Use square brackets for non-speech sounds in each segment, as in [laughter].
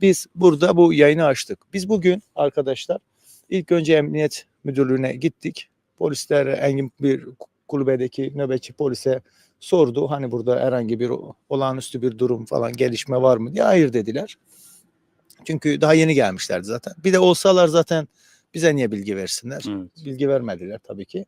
Biz burada bu yayını açtık. Biz bugün arkadaşlar ilk önce emniyet müdürlüğüne gittik. Polisler Engin bir kulübedeki nöbetçi polise sordu. Hani burada herhangi bir olağanüstü bir durum falan gelişme var mı diye hayır dediler. Çünkü daha yeni gelmişlerdi zaten. Bir de olsalar zaten bize niye bilgi versinler? Evet. Bilgi vermediler tabii ki.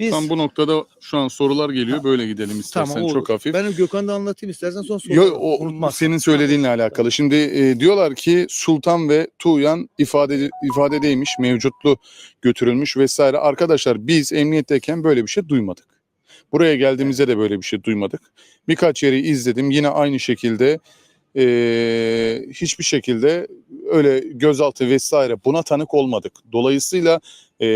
Biz Tam bu noktada şu an sorular geliyor. Böyle gidelim istersen Tamam, olur. çok hafif. Benim Gökhan'da anlatayım istersen son soru. Yo, o senin söylediğinle alakalı. Şimdi e, diyorlar ki Sultan ve Tuğyan ifade ifadedeymiş, mevcutlu götürülmüş vesaire. Arkadaşlar biz emniyetteyken böyle bir şey duymadık. Buraya geldiğimizde de böyle bir şey duymadık. Birkaç yeri izledim. Yine aynı şekilde e, hiçbir şekilde öyle gözaltı vesaire buna tanık olmadık. Dolayısıyla e,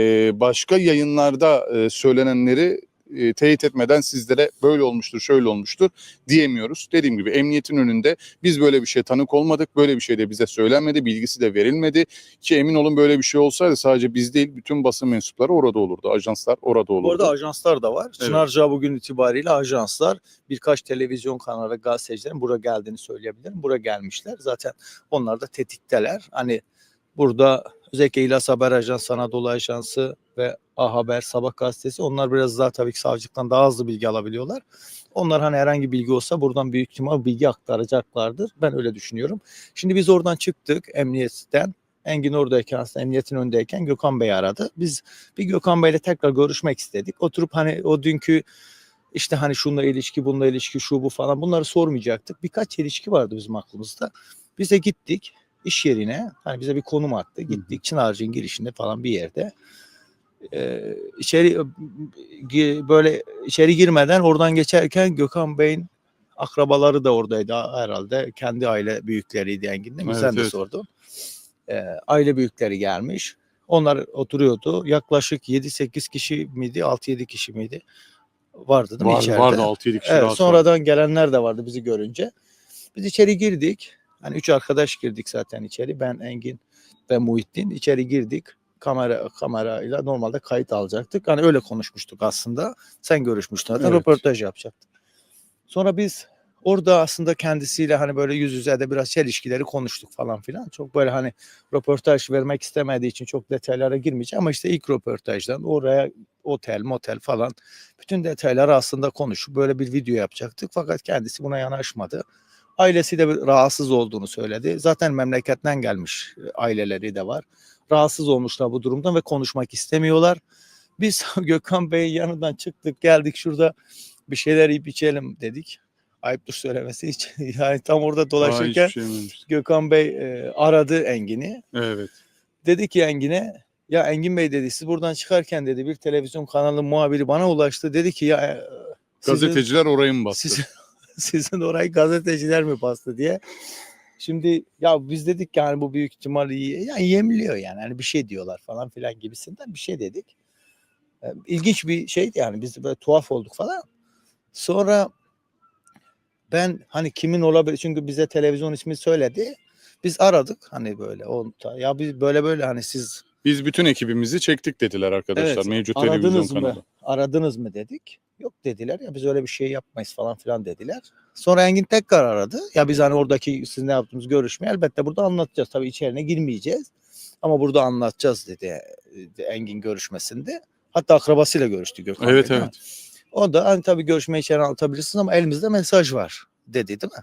başka yayınlarda e, söylenenleri e, teyit etmeden sizlere böyle olmuştur, şöyle olmuştur diyemiyoruz. Dediğim gibi emniyetin önünde biz böyle bir şeye tanık olmadık. Böyle bir şey de bize söylenmedi, bilgisi de verilmedi. Ki emin olun böyle bir şey olsaydı sadece biz değil bütün basın mensupları orada olurdu. Ajanslar orada olurdu. Bu arada ajanslar da var. Çınarca bugün itibariyle ajanslar birkaç televizyon kanalı ve gazetecilerin buraya geldiğini söyleyebilirim. Buraya gelmişler. Zaten onlar da tetikteler. Hani burada özellikle İlas Haber Ajansı, Anadolu Ajansı ve A Haber, Sabah Gazetesi onlar biraz daha tabii ki savcılıktan daha hızlı bilgi alabiliyorlar. Onlar hani herhangi bilgi olsa buradan büyük ihtimal bilgi aktaracaklardır. Ben öyle düşünüyorum. Şimdi biz oradan çıktık emniyetten. Engin oradayken aslında emniyetin önündeyken Gökhan Bey aradı. Biz bir Gökhan Bey'le tekrar görüşmek istedik. Oturup hani o dünkü işte hani şununla ilişki, bununla ilişki, şu bu falan bunları sormayacaktık. Birkaç ilişki vardı bizim aklımızda. Biz de gittik iş yerine. Hani bize bir konum attı. Gittik Çınarcık'ın girişinde falan bir yerde. Ee, içeri böyle içeri girmeden oradan geçerken Gökhan Bey'in akrabaları da oradaydı herhalde. Kendi aile büyükleriydi Engin değil mi? Evet, Sen de evet. sordun. Ee, aile büyükleri gelmiş. Onlar oturuyordu. Yaklaşık 7-8 kişi miydi? 6-7 kişi miydi? Vardı değil mi Var, içeride? vardı 6-7 kişi Evet, sonradan gelenler de vardı bizi görünce. Biz içeri girdik. Hani üç arkadaş girdik zaten içeri. Ben, Engin ve Muhittin. içeri girdik. Kamera kamerayla normalde kayıt alacaktık. Hani öyle konuşmuştuk aslında. Sen görüşmüştün zaten Evet. röportaj yapacaktık. Sonra biz orada aslında kendisiyle hani böyle yüz yüze de biraz çelişkileri konuştuk falan filan. Çok böyle hani röportaj vermek istemediği için çok detaylara girmeyeceğim ama işte ilk röportajdan oraya otel motel falan bütün detayları aslında konuşup böyle bir video yapacaktık. Fakat kendisi buna yanaşmadı. Ailesi de rahatsız olduğunu söyledi. Zaten memleketten gelmiş e, aileleri de var. Rahatsız olmuşlar bu durumdan ve konuşmak istemiyorlar. Biz [laughs] Gökhan Bey'in yanından çıktık geldik şurada bir şeyler yiyip içelim dedik. Ayıptır söylemesi hiç. [laughs] Yani tam orada dolaşırken şey. Gökhan Bey e, aradı Engin'i. Evet. Dedi ki Engin'e ya Engin Bey dedi siz buradan çıkarken dedi bir televizyon kanalı muhabiri bana ulaştı. Dedi ki ya e, sizin- Gazeteciler orayı mı bastı? sizin, [laughs] sizin orayı gazeteciler mi bastı diye. Şimdi ya biz dedik yani bu büyük ihtimal yani yemliyor yani hani bir şey diyorlar falan filan gibisinden bir şey dedik. E, İlginç bir şeydi yani biz de böyle tuhaf olduk falan. Sonra ben hani kimin olabilir çünkü bize televizyon ismi söyledi. Biz aradık hani böyle ya biz böyle böyle hani siz Biz bütün ekibimizi çektik dediler arkadaşlar. Evet, Mevcut televizyon aradınız mı? kanalı. Aradınız mı dedik. Yok dediler ya biz öyle bir şey yapmayız falan filan dediler. Sonra Engin tekrar aradı. Ya biz hani oradaki siz ne yaptığımız görüşmeyi elbette burada anlatacağız. Tabii içerine girmeyeceğiz. Ama burada anlatacağız dedi Engin görüşmesinde. Hatta akrabasıyla görüştü Gökhan Evet mi? evet. O da hani tabii görüşmeyi içeri anlatabilirsiniz ama elimizde mesaj var dedi değil mi?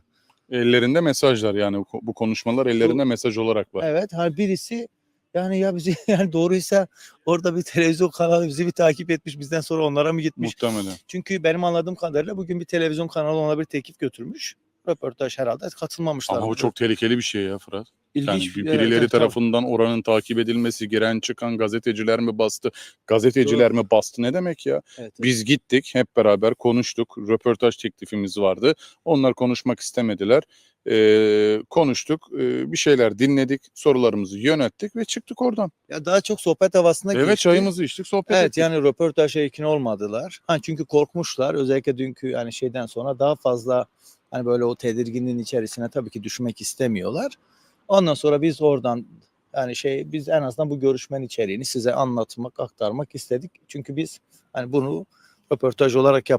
Ellerinde mesajlar yani bu- konuşmalar ellerinde mesaj olarak var. Evet hani birisi yani ya bizi [laughs] yani doğruysa orada bir televizyon kanalı bizi bir takip etmiş bizden sonra onlara mı gitmiş? Muhtemelen. Çünkü benim anladığım kadarıyla bugün bir televizyon kanalı ona bir teklif götürmüş. Röportaj herhalde katılmamışlar. Ama bu çok tehlikeli bir şey ya Fırat. Yani ilginç. evet, birileri evet, tabii. tarafından oranın takip edilmesi, giren çıkan gazeteciler mi bastı, gazeteciler mi bastı ne demek ya? Evet, evet. Biz gittik hep beraber konuştuk. Röportaj teklifimiz vardı. Onlar konuşmak istemediler. Ee, konuştuk. Ee, bir şeyler dinledik. Sorularımızı yönettik ve çıktık oradan. Ya daha çok sohbet havasında Evet geçti. çayımızı içtik sohbet Evet ettik. yani röportaja ikna olmadılar. Ha, çünkü korkmuşlar. Özellikle dünkü yani şeyden sonra daha fazla hani böyle o tedirginliğin içerisine tabii ki düşmek istemiyorlar. Ondan sonra biz oradan yani şey biz en azından bu görüşmenin içeriğini size anlatmak, aktarmak istedik. Çünkü biz hani bunu röportaj olarak yap